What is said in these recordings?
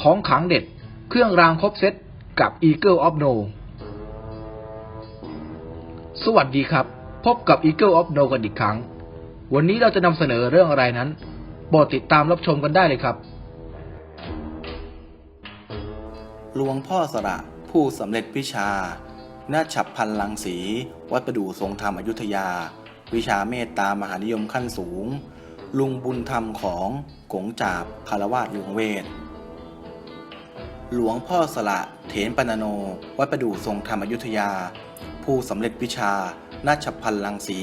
ของขังเด็ด เครื่องรางครบเซตกับ Eagle of No สวัสดีครับ พบกับ Eagle of No กันอีกครั้ง วันนี้เราจะนำเสนอเรื่องอะไรนั้นโปรดติดตามรับชมกันได้เลยครับ หลวงพ่อสระผู้สำเร็จวิชาณฉับพันลังสี วัดประดู่ทรงธรรมอยุธยา วิชาเมตตามหานิยมขั้นสูง ลุงบุญธรรมของกงจาบคารวาสหลวงเวท หลวงพ่อสละ เถนปนโน วัดประดู่ทรงธรรมอยุธยา ผู้สำเร็จวิชาณฉับพันลังสี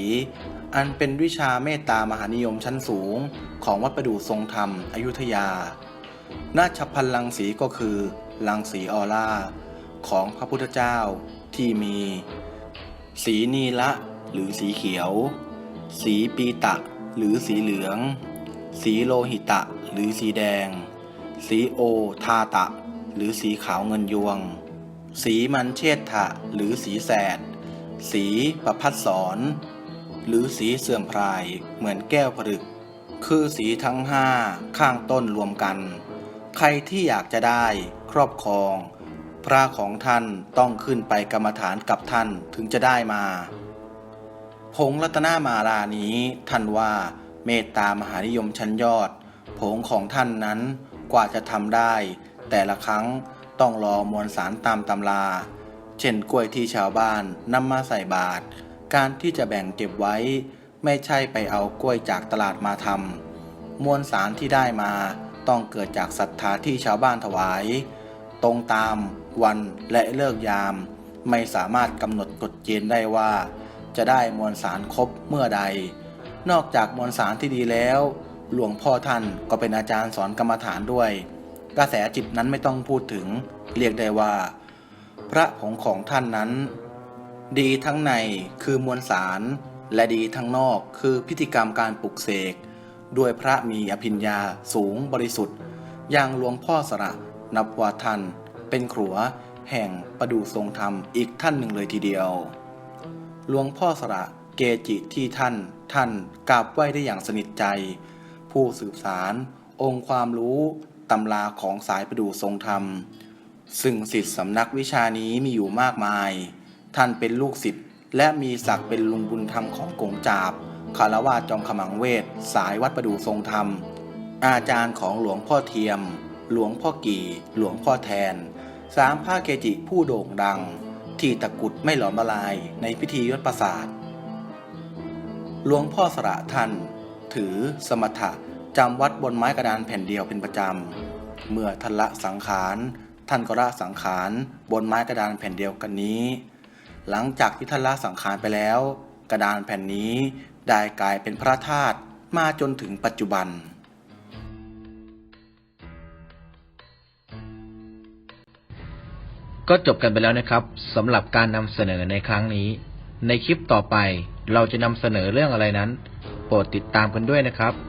อันเป็นวิชาเมตตามหานิยมชั้นสูง ของวัดประดู่ทรงธรรมอยุธยา นาชพันลังสีก็คือ ลังสีออร่า ของพระพุทธเจ้าที่มี สีนีละหรือสีเขียว สีปีตะหรือสีเหลือง สีโลหิตะหรือสีแดง สีโอทาตะ หรือสีขาวเงินยวง สีมันเชษฐะหรือสีแสด สีประพัดสอน หรือสีเสื่อมพรายเหมือนแก้วผลึก คือสีทั้งห้าข้างต้นรวมกัน ใครที่อยากจะได้ครอบครอง พระของท่านต้องขึ้นไปกรรมฐานกับท่านถึงจะได้มา ผงรัตนามาลานี้ท่านว่าเมตตามหานิยมชั้นยอด ผงของท่านนั้นกว่าจะทำได้ แต่ละครั้งต้องรอมวลสารตามตำรา เช่นกล้วยที่ชาวบ้านนำมาใส่บาตรการที่จะแบ่งเก็บไว้ ไม่ใช่ไปเอากล้วยจากตลาดมาทำมวลสารที่ได้มาต้องเกิดจากศรัทธาที่ชาวบ้านถวาย ตรงตามวันและเลิกยาม ไม่สามารถกำหนดกฎเกณฑ์ได้ว่า จะได้มวลสารครบเมื่อใด นอกจากมวลสารที่ดีแล้ว หลวงพ่อท่านก็เป็นอาจารย์สอนกรรมฐานด้วย กระแสจิตนั้นไม่ต้องพูดถึง เรียกได้ว่า พระผงของท่านนั้น ดีทั้งในคือมวลสาร และดีทั้งนอกคือพิธีกรรมการปลุกเสก ด้วยพระมีอภิญญาสูงบริสุทธิ์อย่างหลวงพ่อสระ นับว่าท่านเป็นขรัวแห่งประดูทรงธรรมอีกท่านหนึ่งเลยทีเดียว หลวงพ่อสระเกจิที่ท่านท่านกราบไหว้ได้อย่างสนิทใจ ผู้สืบสารองค์ความรู้ ตำราของสายประดู่ทรงธรรม ซึ่งสิทธิสำนักวิชานี้มีอยู่มากมาย ท่านเป็นลูกศิษย์และมีศักดิ์เป็นลุงบุญธรรมของกงจาบคารวาจอมขมังเวท สายวัดประดู่ทรงธรรม อาจารย์ของหลวงพ่อเทียม หลวงพ่อกี่ หลวงพ่อแทน สามพระเกจิผู้โด่งดัง ที่ตะกุดไม่หลอมละลายในพิธียศประสาทหลวงพ่อสระท่าน ถือสมถะ จำวัดบนไม้กระดานแผ่นเดียวเป็นประจำ เมื่อทันละสังขาร ท่านก็ละสังขารบนไม้กระดานแผ่นเดียวกันนี้ หลังจากที่ท่านละสังขารไปแล้ว กระดานแผ่นนี้ได้กลายเป็นพระธาตุมาจนถึงปัจจุบัน ก็จบกันไปแล้วนะครับสำหรับการนำเสนอในครั้งนี้ ในคลิปต่อไปเราจะนำเสนอเรื่องอะไรนั้น โปรดติดตามกันด้วยนะครับ